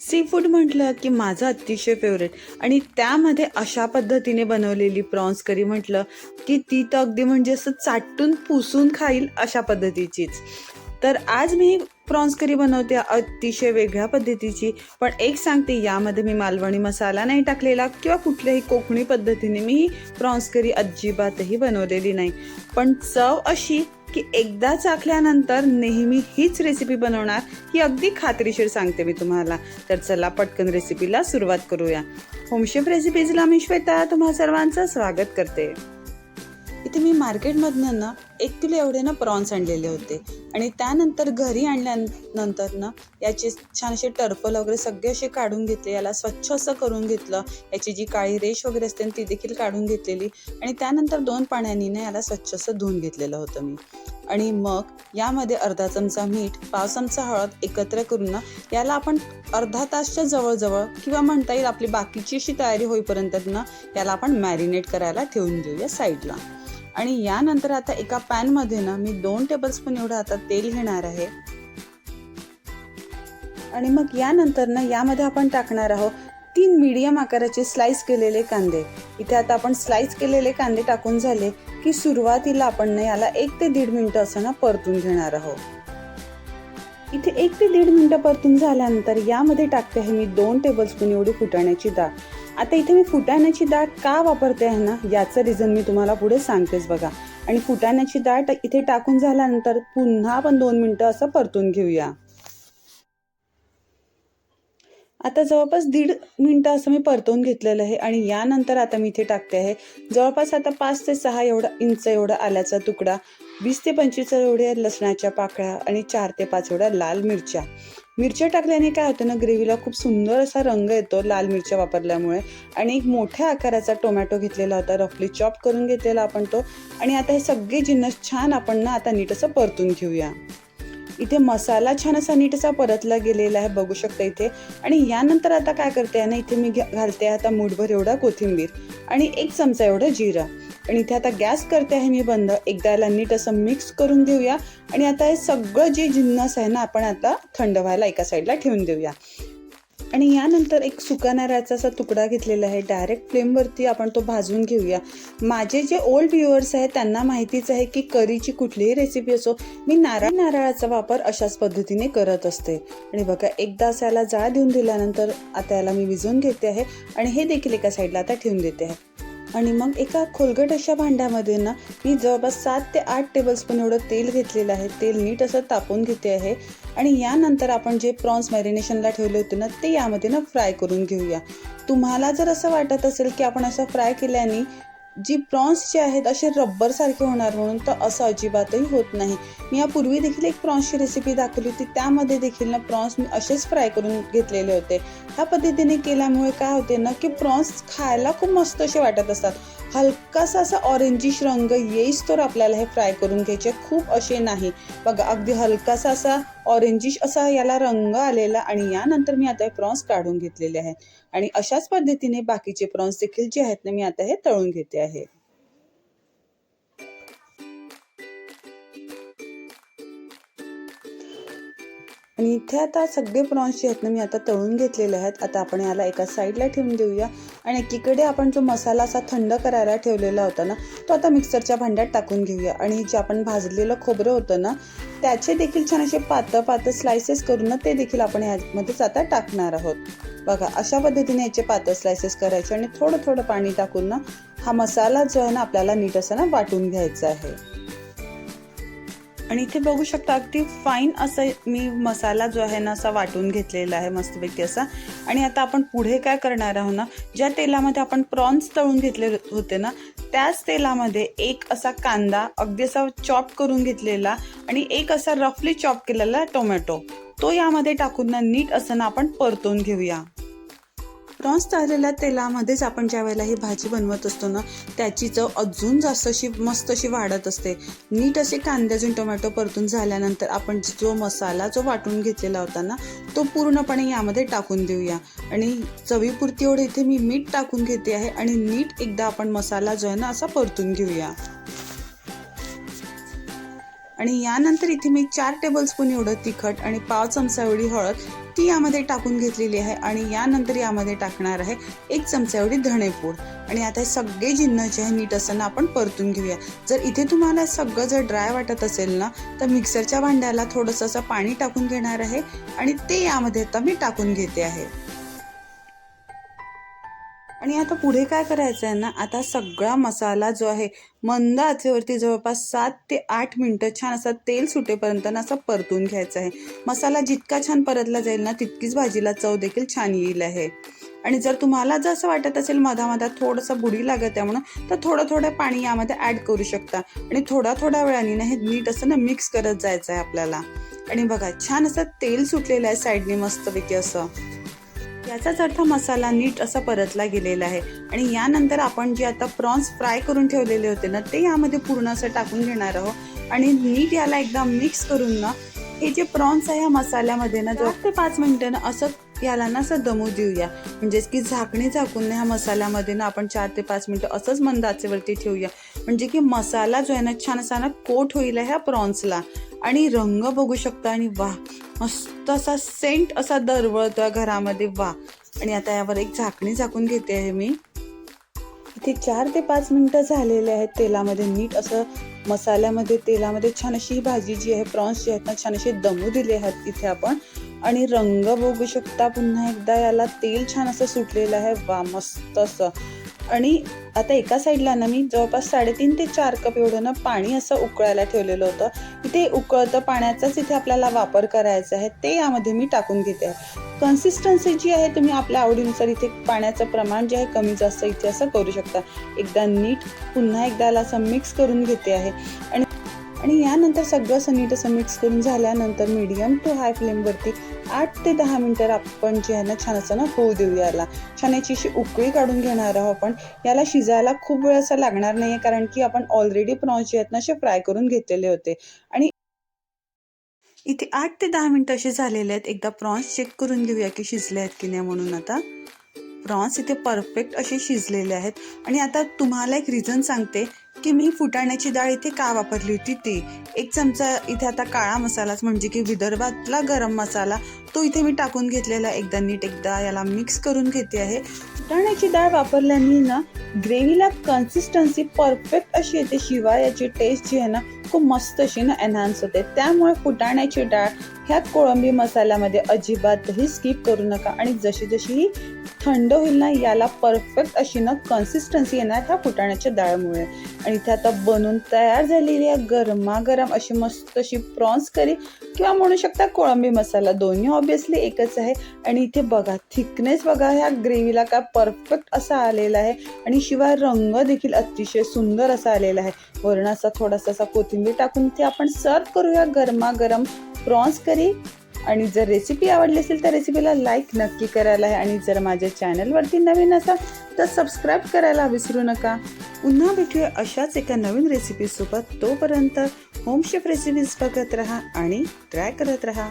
Sea food म्हटलं की माझं अतिशय फेवरेट आणि त्यामध्ये अशा पद्धतीने बनवलेली प्रॉन्स करी म्हटलं की ती तर अगदी म्हणजे असं चाटून पुसून खाईल अशा पद्धतीचीच. तर आज मी प्रॉन्स करी बनवते अतिशय वेगळ्या पद्धतीची पण एक सांगते यामध्ये मी मालवणी मसाला नाही टाकलेला किंवा कुठल्याही कोकणी पद्धतीने मी प्रॉन्स करी अजिबातही बनवलेली नाही. पण चव अशी की एकदा चाखल्यानंतर नेहमी हीच रेसिपी बनवणार ही अगदी खात्रीशीर सांगते मी तुम्हाला. तर चला पटकन रेसिपीला सुरुवात करूया. होमशेफ रेसिपीजला मी श्वेता तुम्हा सर्वांचं स्वागत करते. इथे मी मार्केटमधनं ना एक किलो एवढे ना प्रॉन्स आणलेले होते. आणि त्यानंतर घरी आणल्यानंतर ना याचे छान असे टर्फल वगैरे सगळे असे काढून घेतले. याला स्वच्छ असं करून घेतलं. याची जी काळी रेश वगैरे असते ती देखील काढून घेतलेली. आणि त्यानंतर दोन पाण्यानी ना याला स्वच्छ असं धुवून घेतलेलं होतं मी. आणि मग यामध्ये अर्धा चमचा मीठ पाव चमचा हळद एकत्र करून ना याला आपण अर्धा तासच्या जवळजवळ किंवा म्हणता येईल आपली बाकीची अशी तयारी होईपर्यंत ना याला आपण मॅरिनेट करायला ठेवून देऊया साईडला आणि यानंतर आता एका पॅनमध्ये ना मी दोन टेबलस्पून एवढं आता तेल घेणार आहे. आणि मग यानंतर ना यामध्ये आपण टाकणार आहोत तीन मीडियम आकाराचे स्लाइस केलेले कांदे. इथे आता आपण स्लाइस केलेले कांदे टाकून झाले की सुरुवातीला आपण ना याला एक ते दीड मिनिटं असं ना परतून घेणार आहोत. इथे एक ते दीड मिनिटं परतून झाल्यानंतर यामध्ये टाकते आहे मी दोन टेबलस्पून एवढी फुटाण्याची डाळ. आता इथे मी फुटाण्याची डाळ का वापरते आहे ना याचं रिझन मी तुम्हाला पुढे सांगतेच बघा. आणि फुटाण्याची डाळ इथे टाकून झाल्यानंतर पुन्हा आपण दोन मिनटं असं परतून घेऊया. आता जवळपास दीड मिनटं असं मी परतवून घेतलेलं आहे आणि यानंतर आता मी इथे टाकते आहे जवळपास आता पाच ते सहा एवढा इंच एवढा आल्याचा तुकडा वीस ते पंचवीस एवढ्या लसणाच्या पाकळ्या आणि चार ते पाच एवढ्या लाल मिरच्या. मिरच्या टाकल्याने काय होतं ना ग्रेव्हीला खूप सुंदर असा रंग येतो लाल मिरच्या वापरल्यामुळे. आणि एक मोठ्या आकाराचा टोमॅटो घेतलेला होता रफली चॉप करून घेतलेला आपण तो. आणि आता हे सगळे जिन्नस छान आपण ना आता नीट असं परतून घेऊया. इथे मसाला छान असा नीट असा परतला गेलेला आहे बघू शकता इथे. आणि यानंतर आता काय करते आहे ना इथे मी घालते आहे आता मुठभर एवढा कोथिंबीर. आणि एक चमचा एवढं जिरा. आणि इथे आता गॅस करते आहे मी बंद. एकदा याला नीट असं मिक्स करून घेऊया आणि आता हे सगळं जे जिन्नस आहे ना आपण आता थंड व्हायला एका साईडला ठेवून देऊया. आणि यानंतर एक सुका नारळाचा असा तुकडा घेतलेला आहे. डायरेक्ट फ्लेमवरती आपण तो भाजून घेऊया. माझे जे ओल्ड व्ह्युअर्स आहेत त्यांना माहितीच आहे की करीची कुठलीही रेसिपी असो मी नारळ नारळाचा वापर अशाच पद्धतीने करत असते. आणि बघा एकदा असं याला जाळ देऊन दिल्यानंतर आता याला मी विझून घेते आहे. आणि हे देखील एका साईडला आता ठेवून देते आहे. आणि मग एका खोलगट अशा भांड्यामध्ये ना मी जवळपास सात ते आठ टेबलस्पून एवढं तेल घेतलेलं आहे. तेल नीट असं तापून घेते आहे. आणि यानंतर आपण जे प्रॉन्स मॅरिनेशनला ठेवले होते ना ते यामध्ये ना फ्राय करून घेऊया. तुम्हाला जर असं वाटत असेल की आपण असं फ्राय केल्याने जी प्रॉन्स जे आहेत असे रब्बरसारखे होणार म्हणून तर असं अजिबातही होत नाही. मी यापूर्वी देखील एक प्रॉन्सची रेसिपी दाखवली होती. त्यामध्ये देखील ना प्रॉन्स मी असेच फ्राय करून घेतलेले होते. ह्या पद्धतीने केल्यामुळे काय होते ना की प्रॉन्स खायला खूप मस्त असे वाटत असतात. हलकासा असा ऑरेंजिश रंग येईस तर आपल्याला हे फ्राय करून घ्यायचे. खूप असे नाही. बघा अगदी हलकासा असा ऑरेंजिश असा याला रंग आलेला आणि यानंतर मी आता हे प्रॉन्स काढून घेतलेले आहेत. आणि अशाच पद्धतीने बाकीचे प्रॉन्स देखील जे आहेत ना मी आता हे तळून घेते आहे. आणि इथे आता सगळे प्रॉन्स जे आहेत ना मी आता तळून घेतलेले आहेत. आता आपण याला एका साईडला ठेवून देऊया. आणि एकीकडे आपण जो मसाला असा थंड करायला ठेवलेला होता ना तो आता मिक्सरच्या भांड्यात टाकून घेऊया. आणि जे आपण भाजलेलं खोबरं होतं ना त्याचे देखील छान असे पातळ पातळ स्लायसेस करून ना ते देखील आपण ह्यामध्येच आता टाकणार आहोत. बघा अशा पद्धतीने याचे पातळ स्लायसेस करायचे आणि थोडं थोडं पाणी टाकून ना हा मसाला जो आहे ना आपल्याला नीट असा ना वाटून घ्यायचा आहे. आणि इथे बघू शकता अगदी फाईन असं मी मसाला जो आहे ना असा वाटून घेतलेला आहे मस्तपैकी असा. आणि आता आपण पुढे काय करणार आहोत ना ज्या तेलामध्ये आपण प्रॉन्स तळून घेतले होते ना त्याच तेलामध्ये एक असा कांदा अगदी असा चॉप करून घेतलेला आणि एक असा रफली चॉप केलेला टोमॅटो तो यामध्ये टाकून ना नीट असं ना आपण परतून घेऊया. प्रॉन्स तळलेल्या तेलामध्येच आपण ज्या वेळेला ही भाजी बनवत असतो ना त्याची चव अजून जास्त अशी मस्त अशी वाढत असते. नीट असे कांद्याचे टोमॅटो परतून झाल्यानंतर आपण जो मसाला जो वाटून घेतलेला होता ना तो पूर्णपणे यामध्ये टाकून देऊया. आणि चवीपुरती एवढे इथे मी मीठ टाकून घेते आहे आणि नीट एकदा आपण मसाला जो आहे ना असा परतून घेऊया. आणि यानंतर इथे मी चार टेबलस्पून एवढं तिखट आणि पाव चमचा एवढी हळद ती यामध्ये टाकून घेतलेली आहे आणि यानंतर यामध्ये टाकणार आहे एक चमचा एवढी धणेपूड. आणि आता हे सगळे जिन्नस जे आहे नीट असताना आपण परतून घेऊया. जर इथे तुम्हाला सगळं जर ड्राय वाटत असेल ना तर मिक्सरच्या भांड्याला थोडंसं असं पाणी टाकून घेणार आहे आणि ते यामध्ये आता मी टाकून घेते आहे. आणि आता पुढे काय करायचं आहे ना आता सगळा मसाला जो आहे मंद आचेवरती जवळपास सात ते आठ मिनटं छान असा तेल सुटेपर्यंत ना असा परतून घ्यायचा आहे. मसाला जितका छान परतला जाईल ना तितकीच भाजीला चव देखील छान येईल आहे. आणि जर तुम्हाला जर असं वाटत असेल मधामधात थोडंसं बुडी लागत आहे म्हणून तर थोडं थोडं पाणी यामध्ये ॲड करू शकता. आणि थोड्या थोड्या वेळाने ना हे नीट असं ना मिक्स करत जायचं आहे आपल्याला. आणि बघा छान असं तेल सुटलेलं आहे साईडने मस्तपैकी असं. याचाच अर्थ मसाला नीट असा परतला गेलेला आहे. आणि यानंतर आपण जे आता प्रॉन्स फ्राय करून ठेवलेले होते ना ते यामध्ये पूर्ण असं टाकून घेणार आहोत. आणि नीट याला एकदा मिक्स करून ना हे जे प्रॉन्स आहे या मसाल्यामध्ये ना चार ते पाच मिनटं ना असं याला ना असं दमू देऊया. म्हणजेच की झाकणी झाकून ह्या मसाल्यामध्ये ना आपण चार ते पाच मिनटं असंच मंद आचेवरती ठेवूया. म्हणजे की मसाला जो आहे ना छान असा ना कोट होईल ह्या प्रॉन्सला. आणि रंग बघू शकता आणि वा मस्त असा सेंट असा दरवळतो घरामध्ये वा आणि आता यावर एक झाकणी झाकून घेते आहे मी. इथे चार ते पाच मिनटं झालेले आहेत तेलामध्ये नीट असं मसाल्यामध्ये तेलामध्ये छान अशी ही भाजी जी आहे प्रॉन्स जी आहेत ना छान असे दमू दिले आहेत इथे आपण. आणि रंग बघू शकता पुन्हा एकदा याला तेल छान असं सुटलेलं आहे वा मस्त असं. आणि आता एका साईडला ना मी जवळपास साडेतीन ते चार कप एवढं ना पाणी असं उकळायला ठेवलेलं होतं. इथे उकळतं पाण्याचाच इथे आपल्याला वापर करायचा आहे ते यामध्ये मी टाकून घेते. आहे कन्सिस्टन्सी जी आहे तुम्ही आपल्या आवडीनुसार इथे पाण्याचं प्रमाण जे आहे कमी जास्त इथे असं करू शकता. एकदा नीट पुन्हा एकदा याला असं मिक्स करून घेते आहे. आणि आणि यानंतर सगळं असं असं मिक्स करून झाल्यानंतर मीडियम टू हाय फ्लेमवरती आठ ते दहा मिनटं आपण जे आहे ना छान असं ना होऊ देऊ याला. छान याची अशी उकळी काढून घेणार आहोत आपण. याला शिजायला खूप वेळ असं लागणार नाही आहे कारण की आपण ऑलरेडी प्रॉन्स जे आहेत ना असे फ्राय करून घेतलेले होते. आणि इथे आठ ते दहा मिनटं असे झालेले आहेत. एकदा प्रॉन्स चेक करून घेऊया की शिजले आहेत की नाही म्हणून आता. प्रॉन्स इथे परफेक्ट असे शिजलेले आहेत. आणि आता तुम्हाला एक रिझन सांगते. की मी फुटाण्याची डाळ इथे का वापरली होती ती? एक चमचा इथे आता काळा मसालाच म्हणजे की विदर्भातला गरम मसाला तो इथे मी टाकून घेतलेला एकदा नीट एकदा याला मिक्स करून घेते आहे. फुटाण्याची डाळ वापरल्याने ना ग्रेव्हीला कन्सिस्टन्सी परफेक्ट अशी येते. शिवाय याची टेस्ट जी आहे ना खूप मस्त अशी ना एनहान्स होते. त्यामुळे फुटाण्याची डाळ ह्या कोळंबी मसाल्यामध्ये अजिबातही स्किप करू नका. आणि जशी जशी ही थंड होईल ना याला परफेक्ट अशी ना कन्सिस्टन्सी येणार ह्या फुटाण्याच्या डाळमुळे. आणि इथे आता बनून तयार झालेली आहे गरमागरम अशी मस्त अशी प्रॉन्स करी. किंवा म्हणू शकता कोळंबी मसाला दोन्ही ऑब्विसली एकच आहे. आणि इथे बघा थिकनेस बघा ह्या ग्रेव्हीला काय परफेक्ट असा आलेला आहे. आणि शिवाय रंग देखील अतिशय सुंदर असा आलेला आहे. वरण असा थोडासा असा कोथिंबीर टाकून ते आपण सर्व करूया गरमागरम प्रॉन्स करी. आणि जर रेसिपी आवडली असेल तर रेसिपीला लाईक नक्की करायला आहे. आणि जर माझ्या चॅनलवरती नवीन असाल तर सबस्क्राईब करायला विसरू नका. पुन्हा भेटूया अशाच एका नवीन रेसिपीसोबत तोपर्यंत होम शेफ रेसिपीज बघत राहा आणि ट्राय करत राहा.